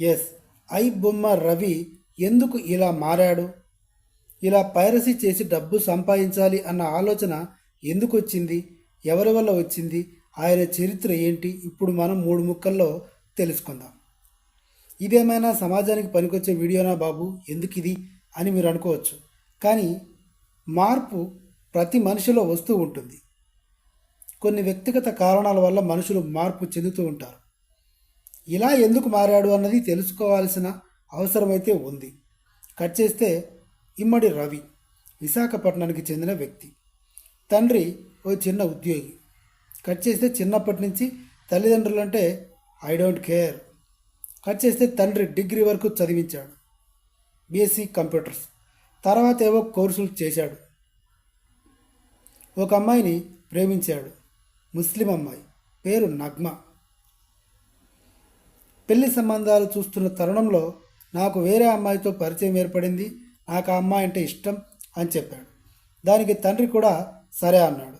Yes I బొమ్మ రవి ఎందుకు ఇలా మారాడు? ఇలా పైరసీ చేసి డబ్బు సంపాదించాలి అన్న ఆలోచన ఎందుకు వచ్చింది ఎవరి వల్ల వచ్చింది? ఆయన చరిత్ర ఏంటి? ఇప్పుడు మనం మూడు ముక్కల్లో తెలుసుకుందాం. ఇదేమైనా సమాజానికి పనికొచ్చే వీడియోనా బాబు? ఎందుకు ఇది అని మీరు అనుకోవచ్చు. కానీ మార్పు ప్రతి మనిషిలో వస్తూ ఉంటుంది. కొన్ని వ్యక్తిగత కారణాల వల్ల మనుషులు మార్పు చెందుతూ ఉంటారు. ఇలా ఎందుకు మారాడు అన్నది తెలుసుకోవాల్సిన అవసరమైతే ఉంది. కట్ చేస్తే ఇమ్మడి రవి విశాఖపట్నానికి చెందిన వ్యక్తి. తండ్రి ఓ చిన్న ఉద్యోగి. కట్ చేస్తే చిన్నప్పటి నుంచి తల్లిదండ్రులు అంటే ఐ డోంట్ కేర్. కట్ చేస్తే తండ్రి డిగ్రీ వరకు చదివించాడు. BSc computers. తర్వాత ఏవో కోర్సులు చేశాడు. ఒక అమ్మాయిని ప్రేమించాడు. ముస్లిం అమ్మాయి. పేరు నగ్మ. పెళ్ళి సంబంధాలు చూస్తున్న తరుణంలో నాకు వేరే అమ్మాయితో పరిచయం ఏర్పడింది. నాకు ఆ అమ్మాయి అంటే ఇష్టం అని చెప్పాడు. దానికి తండ్రి కూడా సరే అన్నాడు.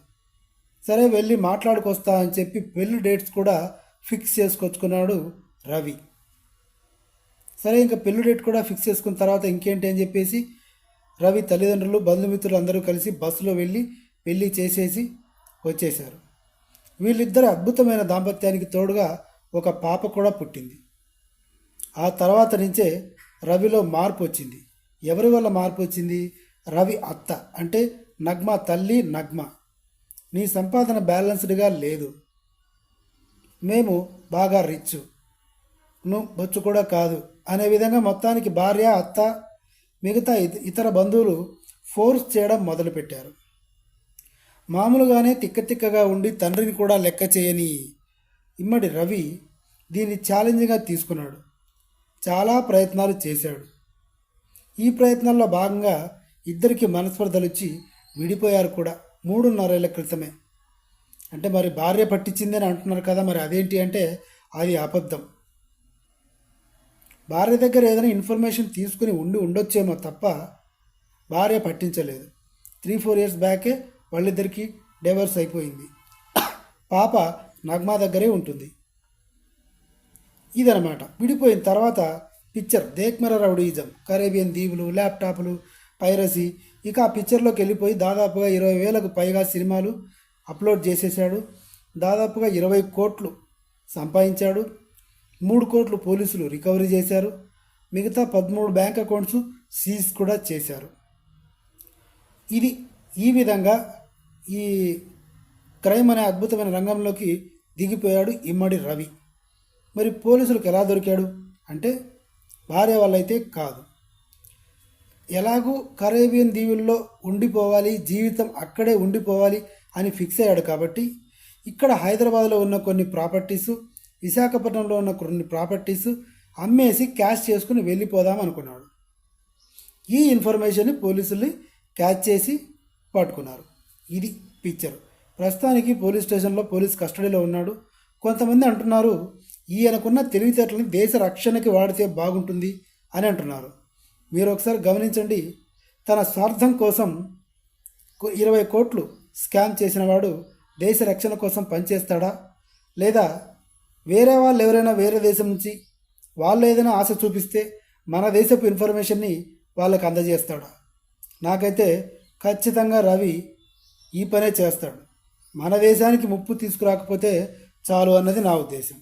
సరే వెళ్ళి మాట్లాడుకొస్తా అని చెప్పి పెళ్ళి డేట్స్ కూడా ఫిక్స్ చేసుకొచ్చుకున్నాడు రవి. సరే ఇంకా పెళ్ళి డేట్ కూడా ఫిక్స్ చేసుకున్న తర్వాత ఇంకేంటి అని చెప్పేసి రవి తల్లిదండ్రులు బంధుమిత్రులు అందరూ కలిసి బస్సులో వెళ్ళి పెళ్ళి చేసేసి వచ్చేశారు. వీళ్ళిద్దరు అద్భుతమైన దాంపత్యానికి తోడుగా ఒక పాప కూడా పుట్టింది. ఆ తర్వాత నుంచే రవిలో మార్పు వచ్చింది. ఎవరి వల్ల మార్పు వచ్చింది? రవి అత్త అంటే నగ్మ తల్లి నగ్మ. నీ సంపాదన బ్యాలెన్స్డ్గా లేదు. మేము బాగా రిచ్ నువ్వు బొచ్చు కూడా కాదు. అనే విధంగా మొత్తానికి భార్య అత్త మిగతా ఇతర బంధువులు ఫోర్స్ చేయడం మొదలుపెట్టారు. మామూలుగానే తిక్కతిక్కగా ఉండి తండ్రిని కూడా లెక్క చేయని ఇమ్మడి రవి దీన్ని ఛాలెంజ్గా తీసుకున్నాడు. చాలా ప్రయత్నాలు చేశాడు. ఈ ప్రయత్నాల్లో భాగంగా ఇద్దరికి మనస్పర్ధలు వచ్చి విడిపోయారు కూడా మూడున్నరేళ్ళ క్రితమే. అంటే మరి భార్య పట్టించిందని అంటున్నారు కదా మరి అదేంటి అంటే అది అబద్ధం. భార్య దగ్గర ఏదైనా ఇన్ఫర్మేషన్ తీసుకుని ఉండి ఉండొచ్చేమో తప్ప భార్య పట్టించలేదు. త్రీ ఫోర్ ఇయర్స్ బ్యాకే వాళ్ళిద్దరికీ డైవర్స్ అయిపోయింది. పాప నగ్మా దగ్గరే ఉంటుంది. ఇదనమాట విడిపోయిన తర్వాత పిక్చర్ దేక్మెర రౌడీజం కరేబియన్ దీవులు ల్యాప్టాప్లు పైరసీ. ఇక ఆ పిక్చర్లోకి వెళ్ళిపోయి దాదాపుగా ఇరవై వేలకు పైగా సినిమాలు అప్లోడ్ చేసేసాడు దాదాపుగా ఇరవై కోట్లు సంపాదించాడు. మూడు కోట్లు పోలీసులు రికవరీ చేశారు. మిగతా పదమూడు బ్యాంక్ అకౌంట్స్ సీజ్ కూడా చేశారు. ఇది ఈ విధంగా ఈ క్రైమ్ అనే అద్భుతమైన రంగంలోకి దిగిపోయాడు ఇమ్మడి రవి. మరి పోలీసులకు ఎలా దొరికాడు? అంటే భార్య వాళ్ళైతే కాదు. ఎలాగూ కరేబియన్ దీవుల్లో ఉండిపోవాలి జీవితం అక్కడే ఉండిపోవాలి అని ఫిక్స్ అయ్యాడు కాబట్టి ఇక్కడ హైదరాబాద్లో ఉన్న కొన్ని ప్రాపర్టీసు విశాఖపట్నంలో ఉన్న కొన్ని ప్రాపర్టీస్ అమ్మేసి క్యాష్ చేసుకుని వెళ్ళిపోదాం అనుకున్నాడు. ఈ ఇన్ఫర్మేషన్ని పోలీసుల్ని క్యాచ్ చేసి పట్టుకున్నారు. ఇది పిక్చర్. ప్రస్తుతానికి పోలీస్ స్టేషన్లో పోలీస్ కస్టడీలో ఉన్నాడు. కొంతమంది అంటున్నారు ఈయనకున్న తెలివితేటలను దేశ రక్షణకి వాడితే బాగుంటుంది అని అంటున్నారు. మీరు ఒకసారి గమనించండి తన స్వార్థం కోసం ఇరవై కోట్లు స్కామ్ చేసిన వాడు దేశ రక్షణ కోసం పనిచేస్తాడా? లేదా వేరే వాళ్ళు ఎవరైనా వేరే దేశం నుంచి వాళ్ళు ఏదైనా ఆశ చూపిస్తే మన దేశపు ఇన్ఫర్మేషన్ని వాళ్ళకి అందజేస్తాడా? నాకైతే ఖచ్చితంగా రవి ఈ పనే చేస్తాడు. మన దేశానికి ముప్పు తీసుకురాకపోతే చాలు అన్నది నా ఉద్దేశం.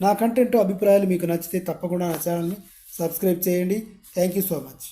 నా కంటెంట్ అభిప్రాయాలు మీకు నచ్చితే తప్పకుండా నా ఛానల్ని సబ్స్క్రైబ్ చేయండి. Thank you so much.